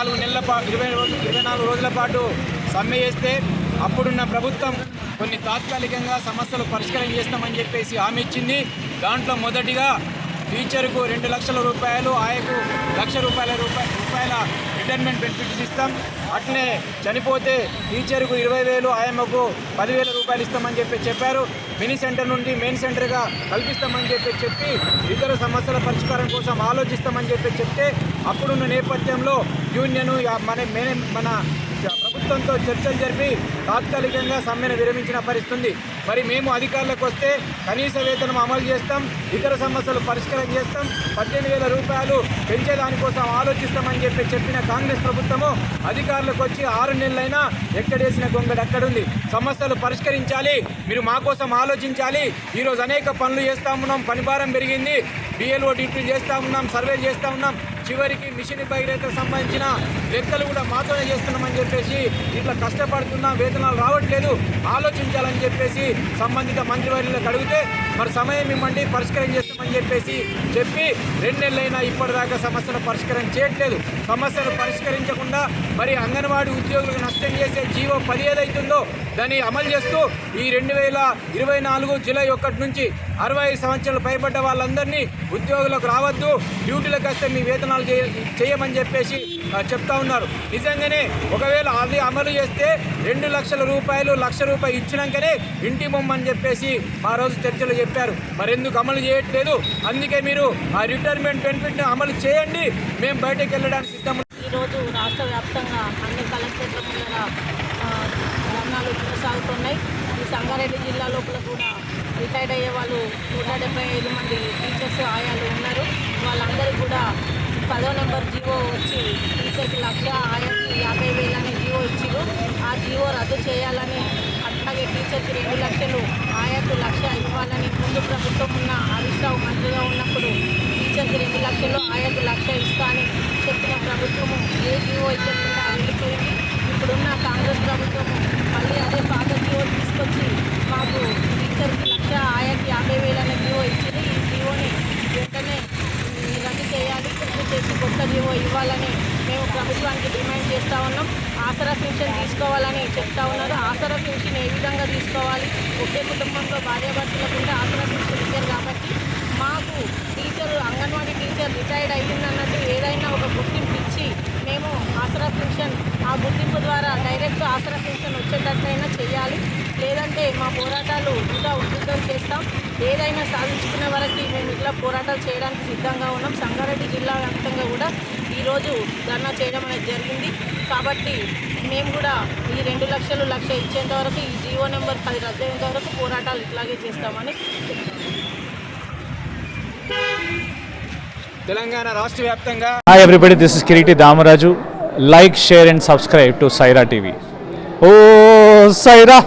నాలుగు నెలల పాటు ఇరవై ఇరవై నాలుగు రోజుల పాటు సమ్మె చేస్తే అప్పుడున్న ప్రభుత్వం కొన్ని తాత్కాలికంగా సమస్యలు పరిష్కారం చేస్తామని చెప్పేసి హామీ ఇచ్చింది. దాంట్లో మొదటిగా టీచర్కు రెండు లక్షల రూపాయలు ఆయకు లక్ష రూపాయల రూపాయల రిటైర్మెంట్ బెనిఫిట్స్ ఇస్తాం. అట్లే చనిపోతే టీచర్కు ఇరవై వేలు ఆయమ్మకు పదివేల రూపాయలు ఇస్తామని చెప్పి చెప్పారు. మినీ సెంటర్ నుండి మెయిన్ సెంటర్గా కల్పిస్తామని చెప్పి చెప్పి ఇతర సమస్యల పరిష్కారం కోసం ఆలోచిస్తామని చెప్పి చెప్తే అప్పుడున్న నేపథ్యంలో యూనియన్ మన మేనే- మన ప్రభుత్వంతో చర్చలు జరిపి తాత్కాలికంగా సమ్మెను విరమించిన పరిస్థితుంది మరి మేము అధికారులకు వస్తే కనీస వేతనం అమలు చేస్తాం ఇతర సమస్యలు పరిష్కారం చేస్తాం పద్దెనిమిది వేల రూపాయలు పెంచేదానికోసం ఆలోచిస్తామని చెప్పి చెప్పిన కాంగ్రెస్ ప్రభుత్వము అధికారులకు వచ్చి ఆరు నెలలైనా ఎక్కడేసిన గొంగడు అక్కడుంది. సమస్యలు పరిష్కరించాలి మీరు మా కోసం ఆలోచించాలి. ఈరోజు అనేక పనులు చేస్తా ఉన్నాం. పనిభారం పెరిగింది. బిఎల్ఓ డ్యూటీలు చేస్తా ఉన్నాం. సర్వే చేస్తా ఉన్నాం. చివరికి మిషన్ బహిరేతకు సంబంధించిన లెక్కలు కూడా మాతోనే చేస్తున్నామని చెప్పేసి ఇట్లా కష్టపడుతున్నా వేతనాలు రావట్లేదు ఆలోచించాలని చెప్పేసి సంబంధిత మంత్రివర్యులకు అడిగితే మరి సమయం ఇవ్వండి పరిష్కారం చేస్తామని చెప్పేసి చెప్పి రెండు నెలలైనా ఇప్పటిదాకా సమస్యను పరిష్కారం చేయట్లేదు. సమస్యను పరిష్కరించకుండా మరి అంగన్వాడీ ఉద్యోగులకు నష్టం చేసే జీవో పది ఏదైతుందో దాన్ని అమలు చేస్తూ ఈ రెండు వేల ఇరవై నాలుగు జూలై ఒకటి నుంచి అరవై ఐదు సంవత్సరాలు పైబడ్డ వాళ్ళందరినీ ఉద్యోగులకు రావద్దు డ్యూటీలకు వస్తే మీ వేతనాలు చేయ చేయమని చెప్పేసి చెప్తా ఉన్నారు. నిజంగానే ఒకవేళ అది అమలు చేస్తే రెండు లక్షల రూపాయలు లక్ష రూపాయలు ఇచ్చినాకనే ఇంటి బొమ్మని చెప్పేసి ఆ రోజు చర్చలు చెప్పారు. మరి ఎందుకు అమలు చేయట్లేదు? అందుకే మీరు ఆ రిటైర్మెంట్ బెనిఫిట్ని అమలు చేయండి. మేము బయటకు వెళ్ళడానికి సిద్ధం ఈరోజు రాష్ట్ర వ్యాప్తంగా అన్ని కలెక్టర్ల ముందర ధర్నాలు కొనసాగుతున్నాయి. ఈ సంగారెడ్డి జిల్లా లోపల కూడా రిటైర్డ్ అయ్యే వాళ్ళు నూట డెబ్బై ఐదు మంది టీచర్స్ ఆయాలు ఉన్నారు. వాళ్ళందరూ కూడా పదో నెంబర్ జీవో వచ్చి టీచర్కి లక్ష ఆయనకి యాభై వేలు అనే జీవో ఇచ్చిరు ఆ జీవో రద్దు చేయాలని అట్లాగే టీచర్కి రెండు లక్షలు ఆయాకు లక్ష ఇవ్వాలని ముందు ప్రభుత్వం ఉన్న హరీష్ రావు మంత్రిగా ఉన్నప్పుడు టీచర్కి రెండు లక్షలు ఆయాకు లక్ష ఇస్తా అని చెప్పిన ప్రభుత్వము ఏ జీవో ఇవ్వకుండా వెళ్ళిపోయింది ఇప్పుడున్న కాంగ్రెస్ ప్రభుత్వము మళ్ళీ అదే పాత జీవో తీసుకొచ్చి మాకు టీచర్కి లక్ష ఆయాకి యాభై వేలు అనే జీవో ఇచ్చింది ఈ జీవోని వెంటనే ఉమ్, రద్దు చేయాలి రద్దు చేసి జీవో ఇవ్వాలని మేము ప్రభుత్వానికి డిమాండ్ చేస్తూ ఉన్నాం. ఆసరా పెన్షన్ తీసుకోవాలని చెప్తా ఉన్నారు. ఆసరా పెన్షన్ ఏ విధంగా తీసుకోవాలి? ఒకే కుటుంబంలో భార్యాభర్తలకు ఆసరా పెన్షన్ ఇచ్చారు కాబట్టి మాకు టీచర్ అంగన్వాడీ టీచర్ రిటైర్డ్ అయ్యిందన్నట్టు ఏదైనా ఒక గుర్తింపు ఇచ్చి మేము ఆసరా పెన్షన్ ఆ గుర్తింపు ద్వారా డైరెక్ట్ ఆసరా పెన్షన్ వచ్చేటట్లయినా చేయాలి. లేదంటే మా పోరాటాలు ఇంకా ఉధృతం చేస్తాం ఏదైనా సాధించుకునే వరకు మేము ఇట్లా పోరాటాలు చేయడానికి సిద్ధంగా ఉన్నాం సంగారెడ్డి జిల్లా వ్యాప్తంగా కూడా ఈరోజు ధర్నా చేయడం అనేది జరిగింది కాబట్టి మేము కూడా ఈ రెండు లక్షలు లక్ష ఇచ్చేంత వరకు ఈ జీవో నెంబర్ పది రద్దు అయ్యేంత వరకు పోరాటాలు ఇట్లాగే చేస్తామని తెలంగాణ రాష్ట్ర వ్యాప్తంగా Hi everybody, this is Kiriti Damaraju. Like, share and subscribe to Saira TV. Oh, Saira!